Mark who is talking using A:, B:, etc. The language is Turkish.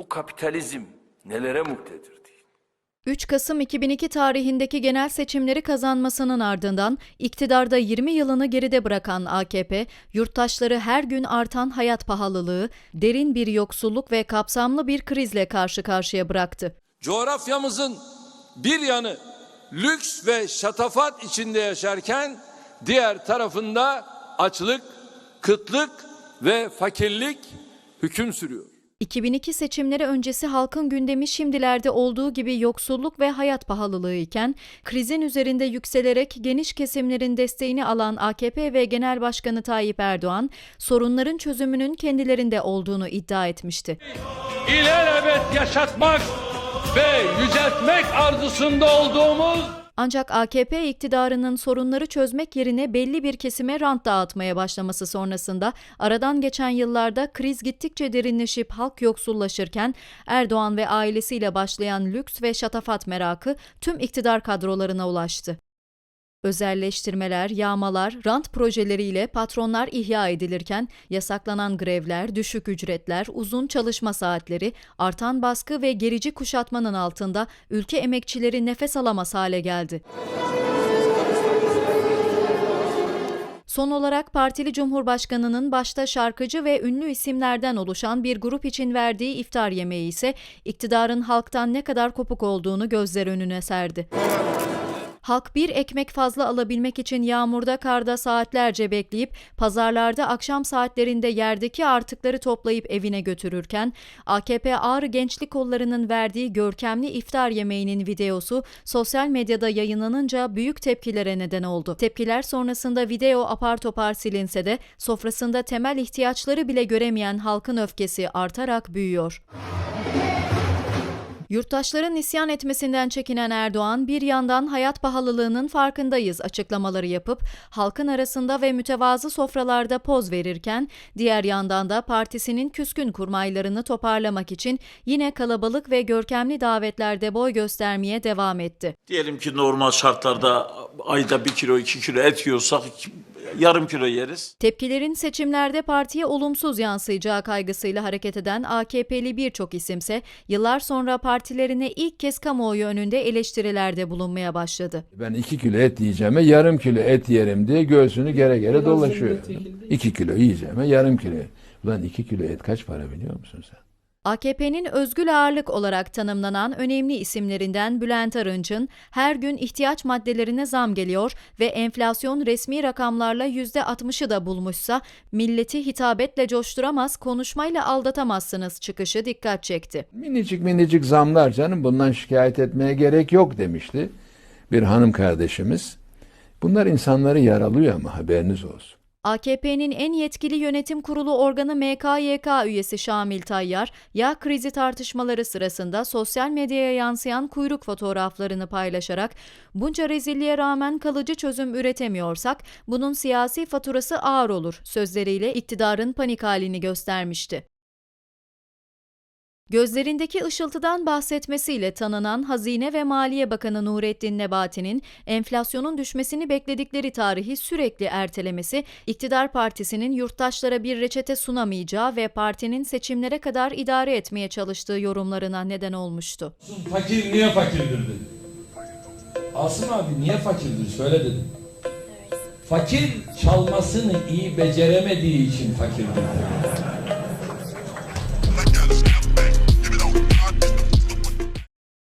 A: Bu kapitalizm nelere muktedir değil.
B: 3 Kasım 2002 tarihindeki genel seçimleri kazanmasının ardından iktidarda 20 yılını geride bırakan AKP, yurttaşları her gün artan hayat pahalılığı, derin bir yoksulluk ve kapsamlı bir krizle karşı karşıya bıraktı.
C: Coğrafyamızın bir yanı lüks ve şatafat içinde yaşarken diğer tarafında açlık, kıtlık ve fakirlik hüküm sürüyor.
B: 2002 seçimleri öncesi halkın gündemi şimdilerde olduğu gibi yoksulluk ve hayat pahalılığı iken, krizin üzerinde yükselerek geniş kesimlerin desteğini alan AKP ve Genel Başkanı Tayyip Erdoğan, sorunların çözümünün kendilerinde olduğunu iddia etmişti.
C: İlelebet yaşatmak ve yüceltmek arzusunda olduğumuz
B: Ancak AKP iktidarının sorunları çözmek yerine belli bir kesime rant dağıtmaya başlaması sonrasında aradan geçen yıllarda kriz gittikçe derinleşip halk yoksullaşırken Erdoğan ve ailesiyle başlayan lüks ve şatafat merakı tüm iktidar kadrolarına ulaştı. Özelleştirmeler, yağmalar, rant projeleriyle patronlar ihya edilirken yasaklanan grevler, düşük ücretler, uzun çalışma saatleri, artan baskı ve gerici kuşatmanın altında ülke emekçileri nefes alamaz hale geldi. Son olarak partili cumhurbaşkanının başta şarkıcı ve ünlü isimlerden oluşan bir grup için verdiği iftar yemeği ise iktidarın halktan ne kadar kopuk olduğunu gözler önüne serdi. Halk bir ekmek fazla alabilmek için yağmurda karda saatlerce bekleyip pazarlarda akşam saatlerinde yerdeki artıkları toplayıp evine götürürken AKP Ağrı Gençlik Kolları'nın verdiği görkemli iftar yemeğinin videosu sosyal medyada yayınlanınca büyük tepkilere neden oldu. Tepkiler sonrasında video apar topar silinse de sofrasında temel ihtiyaçları bile göremeyen halkın öfkesi artarak büyüyor. Yurttaşların isyan etmesinden çekinen Erdoğan bir yandan hayat pahalılığının farkındayız açıklamaları yapıp halkın arasında ve mütevazı sofralarda poz verirken diğer yandan da partisinin küskün kurmaylarını toparlamak için yine kalabalık ve görkemli davetlerde boy göstermeye devam etti.
D: Diyelim ki normal şartlarda ayda bir kilo iki kilo et yiyorsak yarım kilo yeriz.
B: Tepkilerin seçimlerde partiye olumsuz yansıyacağı kaygısıyla hareket eden AKP'li birçok isimse yıllar sonra partilerine ilk kez kamuoyu önünde eleştirilerde bulunmaya başladı.
E: Ben iki kilo et yiyeceğime yarım kilo et yerim diye göğsünü gere gere dolaşıyor. İki kilo yiyeceğime yarım kilo. Ulan iki kilo et kaç para biliyor musun sen?
B: AKP'nin özgül ağırlık olarak tanımlanan önemli isimlerinden Bülent Arınç'ın her gün ihtiyaç maddelerine zam geliyor ve enflasyon resmi rakamlarla %60'ı da bulmuşsa milleti hitabetle coşturamaz, konuşmayla aldatamazsınız çıkışı dikkat çekti.
E: Minicik minicik zamlar canım bundan şikayet etmeye gerek yok demişti bir hanım kardeşimiz. Bunlar insanları yaralıyor ama haberiniz olsun.
B: AKP'nin en yetkili yönetim kurulu organı MKYK üyesi Şamil Tayyar, yağ krizi tartışmaları sırasında sosyal medyaya yansıyan kuyruk fotoğraflarını paylaşarak bunca rezilliğe rağmen kalıcı çözüm üretemiyorsak bunun siyasi faturası ağır olur sözleriyle iktidarın panik halini göstermişti. Gözlerindeki ışıltıdan bahsetmesiyle tanınan Hazine ve Maliye Bakanı Nurettin Nebati'nin enflasyonun düşmesini bekledikleri tarihi sürekli ertelemesi, iktidar partisinin yurttaşlara bir reçete sunamayacağı ve partinin seçimlere kadar idare etmeye çalıştığı yorumlarına neden olmuştu.
F: Fakir niye fakirdir dedi. Asım abi niye fakirdir söyle dedim. Fakir çalmasını iyi beceremediği için fakirdir dedi.